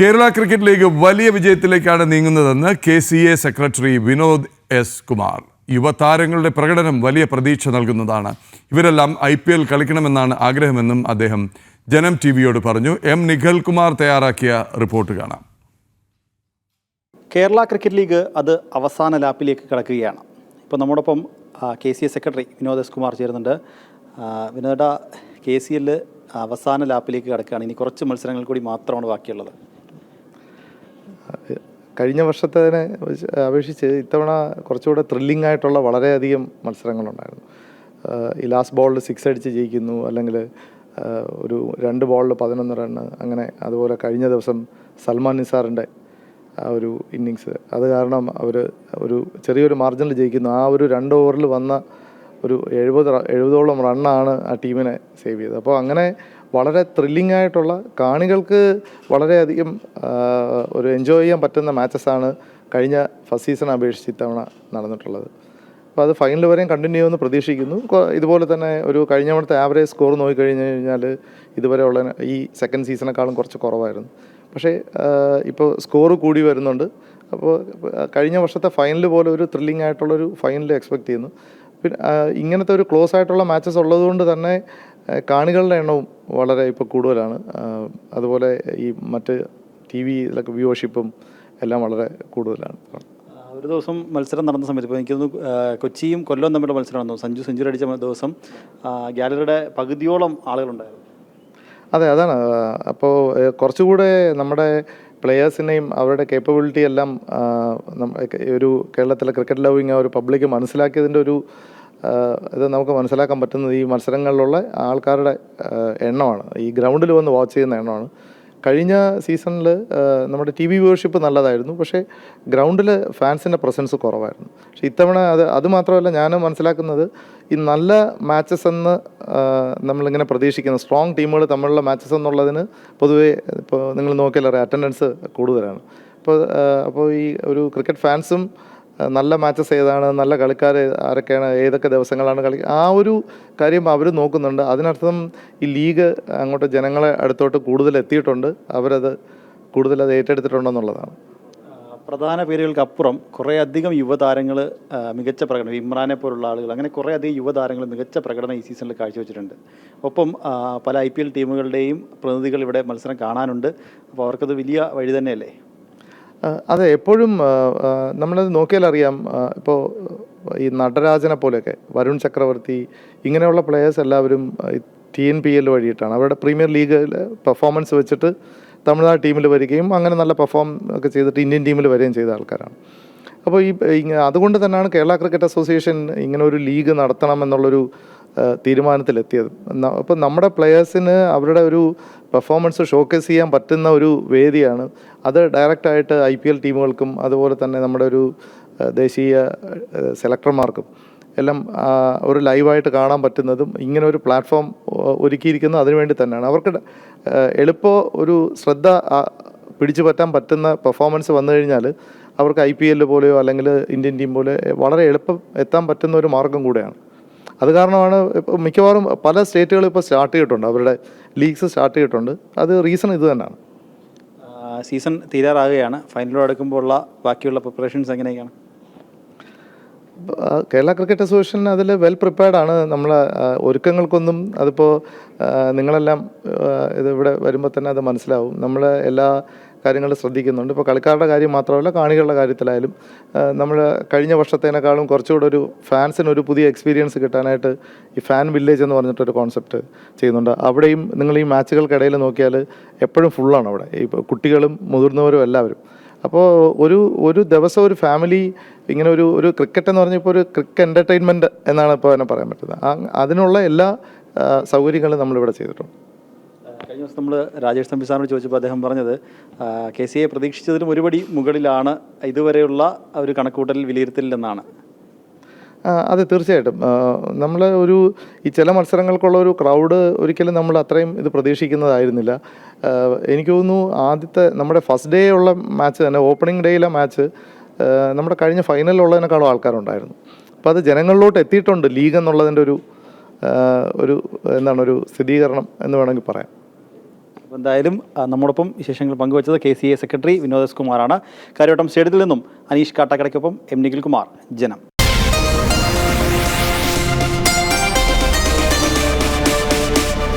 Kerala cricket league വലിയ വിജയത്തിലേക്കാണ് നീങ്ങുന്നതെന്ന് K C A secretary Vinod S Kumar. യുവതാരങ്ങളുടെ പ്രകടനം വലിയ പ്രതീക്ഷ നൽകുന്നതാണ്. ഇവരെല്ലാം ഐ പി എൽ കളിക്കണമെന്നാണ് ആഗ്രഹമെന്നും അദ്ദേഹം ജനം ടി വിയോട് പറഞ്ഞു. എം നിഖൽ കുമാർ തയ്യാറാക്കിയ റിപ്പോർട്ട് കാണാം. കേരള ക്രിക്കറ്റ് ലീഗ് അത് അവസാന ലാപ്പിലേക്ക് കടക്കുകയാണ്. ഇപ്പോൾ നമ്മോടൊപ്പം K C A secretary Vinod S Kumar ചേരുന്നുണ്ട്. വിനോദ കെ സി എല്ലിൽ അവസാന ലാപ്പിലേക്ക് കിടക്കുകയാണ്. ഇനി കുറച്ച് മത്സരങ്ങൾ കൂടി മാത്രമാണ് ബാക്കിയുള്ളത്. കഴിഞ്ഞ വർഷത്തേനെ അപേക്ഷിച്ച് ഇത്തവണ കുറച്ചുകൂടെ ത്രില്ലിംഗ് ആയിട്ടുള്ള വളരെയധികം മത്സരങ്ങളുണ്ടായിരുന്നു. ഈ ലാസ്റ്റ് ബോളിൽ സിക്സ് അടിച്ച് ജയിക്കുന്നു അല്ലെങ്കിൽ ഒരു രണ്ട് ബോളിൽ പതിനൊന്ന് റണ്ണ് അങ്ങനെ അതുപോലെ കഴിഞ്ഞ ദിവസം സൽമാൻ നിസാറിന്റെ ആ ഒരു ഇന്നിങ്സ് അത് കാരണം അവർ ഒരു ചെറിയൊരു മാർജിനിൽ ജയിക്കുന്നു. ആ ഒരു രണ്ട് ഓവറിൽ വന്ന ഒരു എഴുപത് എഴുപതോളം റണ്ണാണ് ആ ടീമിനെ സേവ് ചെയ്തത്. അപ്പോൾ അങ്ങനെ വളരെ ത്രില്ലിംഗ് ആയിട്ടുള്ള കാണികൾക്ക് വളരെയധികം ഒരു എൻജോയ് ചെയ്യാൻ പറ്റുന്ന മാച്ചസാണ് കഴിഞ്ഞ ഫസ്റ്റ് സീസൺ അപേക്ഷിച്ച് ഇത്തവണ നടന്നിട്ടുള്ളത്. അപ്പോൾ അത് ഫൈനൽ വരെയും കണ്ടിന്യൂ ചെയ്യുമെന്ന് പ്രതീക്ഷിക്കുന്നു. ഇതുപോലെ തന്നെ ഒരു കഴിഞ്ഞ തവണത്തെ ആവറേജ് സ്കോർ നോക്കിക്കഴിഞ്ഞ് കഴിഞ്ഞാൽ ഇതുവരെയുള്ള ഈ സെക്കൻഡ് സീസണേക്കാളും കുറച്ച് കുറവായിരുന്നു. പക്ഷേ ഇപ്പോൾ സ്കോർ കൂടി വരുന്നുണ്ട്. അപ്പോൾ കഴിഞ്ഞ വർഷത്തെ ഫൈനൽ പോലെ ഒരു ത്രില്ലിംഗ് ആയിട്ടുള്ളൊരു ഫൈനൽ എക്സ്പെക്റ്റ് ചെയ്യുന്നു. പിന്നെ ഇങ്ങനത്തെ ഒരു ക്ലോസ് ആയിട്ടുള്ള മാച്ചസ് ഉള്ളതുകൊണ്ട് തന്നെ കാണികളുടെ എണ്ണവും വളരെ ഇപ്പോൾ കൂടുതലാണ്. അതുപോലെ ഈ മറ്റ് ടി വിയിലൊക്കെ വ്യൂവർഷിപ്പും എല്ലാം വളരെ കൂടുതലാണ്. ഒരു ദിവസം മത്സരം നടന്ന സമയത്ത് ഇപ്പോൾ എനിക്ക് തോന്നുന്നു കൊച്ചിയും കൊല്ലം തമ്മിലുള്ള മത്സരം നടന്നു. സഞ്ജു സെഞ്ചുറി അടിച്ച ദിവസം ഗ്യാലറിയുടെ ഗാലറിയുടെ പകുതിയോളം ആളുകളുണ്ടായിരുന്നു. അതെ അതാണ്. അപ്പോൾ കുറച്ചുകൂടെ നമ്മുടെ പ്ലെയേഴ്സിനെയും അവരുടെ കേപ്പബിലിറ്റി എല്ലാം ഒരു കേരളത്തിലെ ക്രിക്കറ്റ് ലവിങ് ആ ഒരു പബ്ലിക് മനസ്സിലാക്കിയതിന്റെ ഒരു ഇത് നമുക്ക് മനസ്സിലാക്കാൻ പറ്റുന്നത് ഈ മത്സരങ്ങളിലുള്ള ആൾക്കാരുടെ എണ്ണമാണ്. ഈ ഗ്രൗണ്ടിൽ വന്ന് വാച്ച് ചെയ്യുന്ന എണ്ണമാണ്. കഴിഞ്ഞ സീസണിൽ നമ്മുടെ ടി വി വ്യൂവർഷിപ്പ് നല്ലതായിരുന്നു. പക്ഷേ ഗ്രൗണ്ടിൽ ഫാൻസിന്റെ പ്രസൻസ് കുറവായിരുന്നു. പക്ഷേ ഇത്തവണ അത് അത് മാത്രമല്ല ഞാൻ മനസ്സിലാക്കുന്നത് ഈ നല്ല മാച്ചസ് എന്ന് നമ്മളിങ്ങനെ പ്രതീക്ഷിക്കുന്ന. സ്ട്രോങ് ടീമുകൾ തമ്മിലുള്ള മാച്ചസ് എന്നുള്ളതിന് പൊതുവേ ഇപ്പോൾ നിങ്ങൾ നോക്കിയാലറിയാം അറ്റൻഡൻസ് കൂടുതലാണ്. അപ്പോൾ അപ്പോൾ ഈ ഒരു ക്രിക്കറ്റ് ഫാൻസും നല്ല മാച്ചസ് ഏതാണ് നല്ല കളിക്കാർ ആരൊക്കെയാണ് ഏതൊക്കെ ദിവസങ്ങളാണ് കളി ആ ഒരു കാര്യം അവർ നോക്കുന്നുണ്ട്. അതിനർത്ഥം ഈ ലീഗ് അങ്ങോട്ട് ജനങ്ങളെ അടുത്തോട്ട് കൂടുതൽ എത്തിയിട്ടുണ്ട്. അവരത് കൂടുതൽ അത് ഏറ്റെടുത്തിട്ടുണ്ടെന്നുള്ളതാണ് പ്രധാന പേരുകൾക്കപ്പുറം കുറേ അധികം യുവതാരങ്ങൾ മികച്ച പ്രകടനം ഇമ്രാനെ പോലുള്ള ആളുകൾ അങ്ങനെ കുറേയധികം യുവതാരങ്ങൾ മികച്ച പ്രകടനം ഈ സീസണിൽ കാഴ്ചവെച്ചിട്ടുണ്ട്. ഒപ്പം പല ഐ പി എൽ ടീമുകളുടെയും പ്രതിനിധികൾ ഇവിടെ മത്സരം കാണാനുണ്ട്. അപ്പോൾ അവർക്കത് വലിയ വഴി തന്നെയല്ലേ? അതെ എപ്പോഴും നമ്മളത് നോക്കിയാൽ അറിയാം. ഇപ്പോൾ ഈ നടരാജനെ പോലെയൊക്കെ വരുൺ ചക്രവർത്തി ഇങ്ങനെയുള്ള പ്ലെയേഴ്സ് എല്ലാവരും ടി എൻ പി എൽ വഴിയിട്ടാണ്. അവരുടെ പ്രീമിയർ ലീഗിൽ പെർഫോമൻസ് വെച്ചിട്ട് തമിഴ്നാട് ടീമിൽ വരികയും അങ്ങനെ നല്ല പെർഫോം ഒക്കെ ചെയ്തിട്ട് ഇന്ത്യൻ ടീമിൽ വരികയും ചെയ്ത ആൾക്കാരാണ്. അപ്പോൾ ഈ അതുകൊണ്ട് തന്നെയാണ് കേരള ക്രിക്കറ്റ് അസോസിയേഷൻ ഇങ്ങനെ ഒരു ലീഗ് നടത്തണം എന്നുള്ളൊരു തീരുമാനത്തിലെത്തിയത്. അപ്പം നമ്മുടെ പ്ലെയേഴ്സിന് അവരുടെ ഒരു പെർഫോമൻസ് ഷോക്കേസ് ചെയ്യാൻ പറ്റുന്ന ഒരു വേദിയാണ്. അത് ഡയറക്റ്റായിട്ട് ഐ പി എൽ ടീമുകൾക്കും അതുപോലെ തന്നെ നമ്മുടെ ഒരു ദേശീയ സെലക്ടർമാർക്കും എല്ലാം ഒരു ലൈവായിട്ട് കാണാൻ പറ്റുന്നതും ഇങ്ങനെ ഒരു പ്ലാറ്റ്ഫോം ഒരുക്കിയിരിക്കുന്നത് അതിനുവേണ്ടി തന്നെയാണ്. അവർക്ക് എളുപ്പ ഒരു ശ്രദ്ധ പിടിച്ചു പറ്റാൻ പറ്റുന്ന പെർഫോമൻസ് വന്നു കഴിഞ്ഞാൽ അവർക്ക് ഐ പി എല്ല് പോലെയോ അല്ലെങ്കിൽ ഇന്ത്യൻ ടീം പോലെ വളരെ എളുപ്പം എത്താൻ പറ്റുന്ന ഒരു മാർഗം കൂടെയാണ്. അത് കാരണമാണ് ഇപ്പോൾ മിക്കവാറും പല സ്റ്റേറ്റുകളും ഇപ്പോൾ സ്റ്റാർട്ട് ചെയ്തിട്ടുണ്ട്. അവരുടെ ലീഗ്സ് സ്റ്റാർട്ട് ചെയ്തിട്ടുണ്ട്. അത് റീസൺ ഇത് തന്നെയാണ്. സീസൺ തീരാറാകുകയാണ്. ഫൈനലോട് അടുക്കുമ്പോഴുള്ള ബാക്കിയുള്ള പ്രിപ്പറേഷൻസ് എങ്ങനെയൊക്കെയാണ്? കേരള ക്രിക്കറ്റ് അസോസിയേഷൻ അതിൽ വെൽ പ്രിപ്പയർഡാണ് നമ്മൾ ഒരുക്കങ്ങൾക്കൊന്നും അതിപ്പോൾ നിങ്ങളെല്ലാം ഇത് ഇവിടെ വരുമ്പോൾ തന്നെ അത് മനസ്സിലാവും. നമ്മൾ എല്ലാ കാര്യങ്ങളും ശ്രദ്ധിക്കുന്നുണ്ട്. ഇപ്പോൾ കളിക്കാരുടെ കാര്യം മാത്രമല്ല കാണികളുടെ കാര്യത്തിലായാലും നമ്മൾ കഴിഞ്ഞ വർഷത്തേനേക്കാളും കുറച്ചുകൂടെ ഒരു ഫാൻസിന് ഒരു പുതിയ എക്സ്പീരിയൻസ് കിട്ടാനായിട്ട് ഈ ഫാൻ വില്ലേജ് എന്ന് പറഞ്ഞിട്ടൊരു കോൺസെപ്റ്റ് ചെയ്യുന്നുണ്ട്. അവിടെയും നിങ്ങൾ ഈ മാച്ചുകൾക്കിടയിൽ നോക്കിയാൽ എപ്പോഴും ഫുള്ളാണ് അവിടെ. ഈ കുട്ടികളും മുതിർന്നവരും എല്ലാവരും. അപ്പോൾ ഒരു ഒരു ദിവസം ഒരു ഫാമിലി ഇങ്ങനെ ഒരു ഒരു ക്രിക്കറ്റ് എന്ന് പറഞ്ഞപ്പോൾ ഒരു ക്രിക്കറ്റ് എന്റർടൈൻമെന്റ് എന്നാണ് ഇപ്പോൾ തന്നെ പറയാൻ പറ്റുന്നത്. അതിനുള്ള എല്ലാ സൗകര്യങ്ങളും നമ്മളിവിടെ ചെയ്തിട്ടുണ്ട്. കഴിഞ്ഞ ദിവസം നമ്മൾ രാജേഷ് തമ്പി സാറിനോട് ചോദിച്ചപ്പോൾ അദ്ദേഹം പറഞ്ഞത് കെ സി എ പ്രതീക്ഷിച്ചതിലും ഒരുപടി മുകളിലാണ് ഇതുവരെയുള്ള ഒരു കണക്കുകൂട്ടൽ വിലയിരുത്തലിലെന്നാണ്. ആ, അതെ തീർച്ചയായിട്ടും. നമ്മൾ ഒരു ഈ ചില മത്സരങ്ങൾക്കുള്ള ഒരു ക്രൗഡ് ഒരിക്കലും നമ്മൾ അത്രയും ഇത് പ്രതീക്ഷിക്കുന്നതായിരുന്നില്ല. എനിക്ക് തോന്നുന്നു ആദ്യത്തെ നമ്മുടെ ഫസ്റ്റ് ഡേ ഉള്ള മാച്ച് തന്നെ ഓപ്പണിംഗ് ഡേയിലെ മാച്ച് നമ്മുടെ കഴിഞ്ഞ ഫൈനലിലുള്ളതിനേക്കാളും ആൾക്കാരുണ്ടായിരുന്നു. അപ്പോൾ അത് ജനങ്ങളിലോട്ട് എത്തിയിട്ടുണ്ട് ലീഗ് എന്നുള്ളതിന്റെ ഒരു ഒരു എന്താണ് ഒരു സ്ഥിരീകരണം എന്ന് വേണമെങ്കിൽ പറയാം. എന്തായാലും നമ്മോടൊപ്പം വിശേഷങ്ങൾ പങ്കുവച്ചത് K C A secretary Vinod S കുമാറാണ്. കാര്യവട്ടം സ്റ്റേഡിയത്തിൽ നിന്നും അനീഷ് കാട്ടാക്കടയ്ക്കൊപ്പം എം നിഖിൽ കുമാർ ജനം.